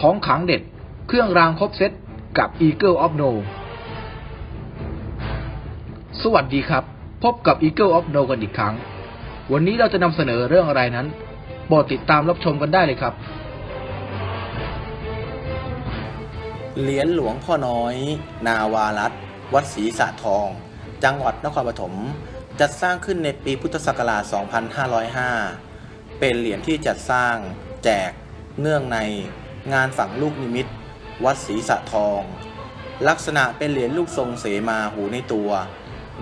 ของขังเด็ด เครื่องรางครบเซตกับ Eagle of No สวัสดีครับ พบกับ Eagle of No กันอีกครั้ง วันนี้เราจะนำเสนอเรื่องอะไรนั้นโปรดติดตามรับชมกันได้เลยครับ เหรียญหลวงพ่อน้อย นาวารัตวัดศรีสะทอง จังหวัดนครปฐมจัดสร้างขึ้นในปีพุทธศักราช 2505 เป็นเหรียญที่จัดสร้างแจกเนื่องใน งานฝังลูกนิมิต วัดศรีสะทอง ลักษณะเป็นเหรียญลูกทรงเสมาหูในตัว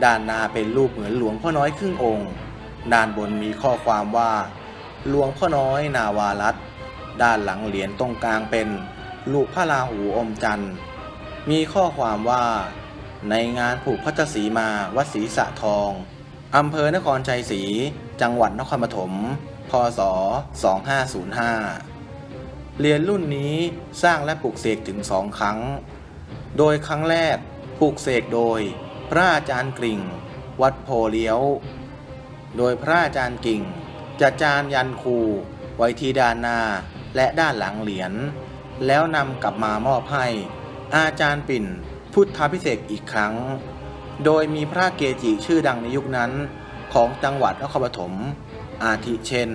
ด้านหน้าเป็นรูปเหมือนหลวงพ่อน้อยครึ่งองค์ ด้านบนมีข้อความว่า หลวงพ่อน้อยนาวารัตด้านหลังเหรียญตรงกลางเป็นลูกพระราหูอมจันทร์มีข้อความว่า ในงานผูกพัทสีมาวัดศรีสะทองอำเภอนครชัยศรี จังหวัดนครปฐม พศ 2505 เหรียญรุ่นนี้สร้างและปลูกเสกถึงสองครั้ง โดยครั้งแรกปลูกเสกโดย พระอาจารย์กริ่ง วัดโพเลี้ยว โดยพระอาจารย์กิ่งจะจานยันคู ไว้ที่ด้านหน้าและด้านหลังเหรียญแล้วนำกลับมามอบให้ อาจารย์ปิ่น พุทธาพิเศษอีกครั้ง โดยมีพระเกจิชื่อดังในยุคนั้นของจังหวัดนครปฐม อาทิเช่น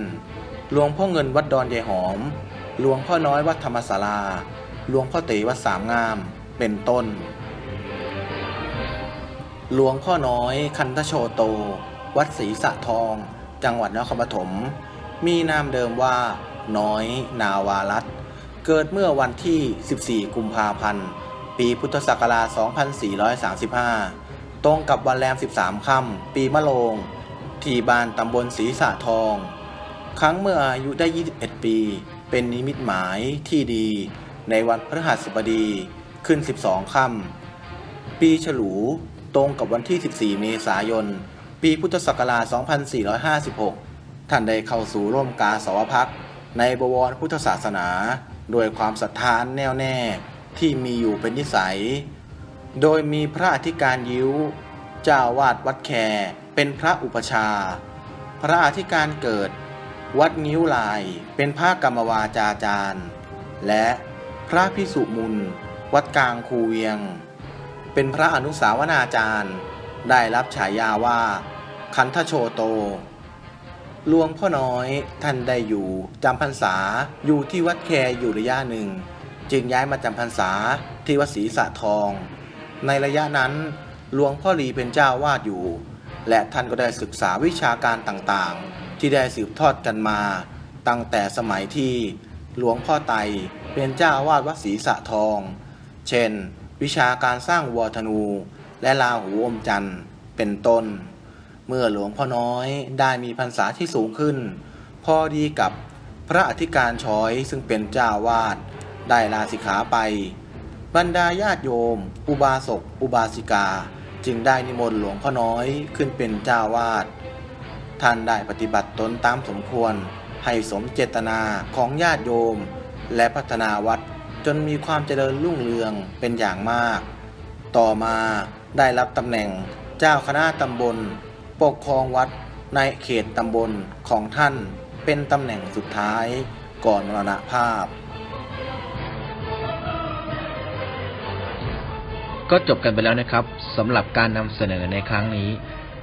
หลวงพ่อเงินวัดดอนยายหอม หลวงพ่อน้อยวัดธรรมศาลา หลวงพ่อเต๋วัดสามงาม เป็นต้น หลวงพ่อน้อย คันทโชโต วัดศรีสะทอง จังหวัดนครปฐม มีนามเดิมว่า น้อย นาวารัตเกิดเมื่อวันที่ 14 กุมภาพันธ์ ปีพุทธศักราช 2435 ตรงกับวันแรม 13 ค่ำ ปีมะโรงที่บ้านตำบลศรีสะทอง ครั้งเมื่ออายุได้ 21 ปี เป็นนิมิตหมายที่ดีในวันพฤหัสบดีขึ้น 12 ค่ำ ปีฉลูตรงกับวันที่ 14 เมษายน ปีพุทธศักราช 2456 ท่านได้เข้าสู่ร่วมกาสาวพักในบวรพุทธศาสนา โดยความศรัทธานแน่วแน่ที่มีอยู่เป็นนิสัย โดยมีพระอธิการยิ้ว เจ้าวาดวัดแคเป็นพระอุปชา พระอธิการเกิด วัดงิ้วลายเป็นพระกรรมวาจาจารย์ และพระพิสุมุนวัดกลางคูเวียง เป็นพระอนุสาวนาจารย์ ได้รับฉายาว่า คันทโชโตหลวงพ่อน้อยท่านได้อยู่จำพรรษาอยู่ที่วัดแคอยู่ระยะหนึ่ง จึงย้ายมาจำพรรษาที่วัดศรีสะทอง ในระยะนั้นหลวงพ่อลีเป็นเจ้าวาดอยู่ และท่านก็ได้ศึกษาวิชาการต่างๆ ที่ได้สืบทอดกันมา ตั้งแต่สมัยที่หลวงพ่อไตเป็นเจ้าวาดวัดศรีสะทอง เช่น วิชาการสร้างวัวธนู และลาหูอมจันทร์เป็นต้น เมื่อหลวงพ่อน้อยได้มีพรรษาที่สูงขึ้น พอดีกับพระอธิการช้อยซึ่งเป็นเจ้าวาดได้ลาสิกขาไป บรรดาญาติโยม อุบาสกอุบาสิกา จึงได้นิมนต์หลวงพ่อน้อยขึ้นเป็นเจ้าวาด ท่านได้ปฏิบัติตนตามสมควร ให้สมเจตนาของญาติโยม และพัฒนาวัดจนมีความเจริญรุ่งเรืองเป็นอย่างมาก ต่อมาได้รับตำแหน่งเจ้าคณะตำบล ปกครองวัดในเขตตำบลของท่านเป็นตำแหน่งสุดท้ายก่อนมรณภาพ ก็จบกันไปแล้วนะครับสำหรับการนำเสนอในครั้งนี้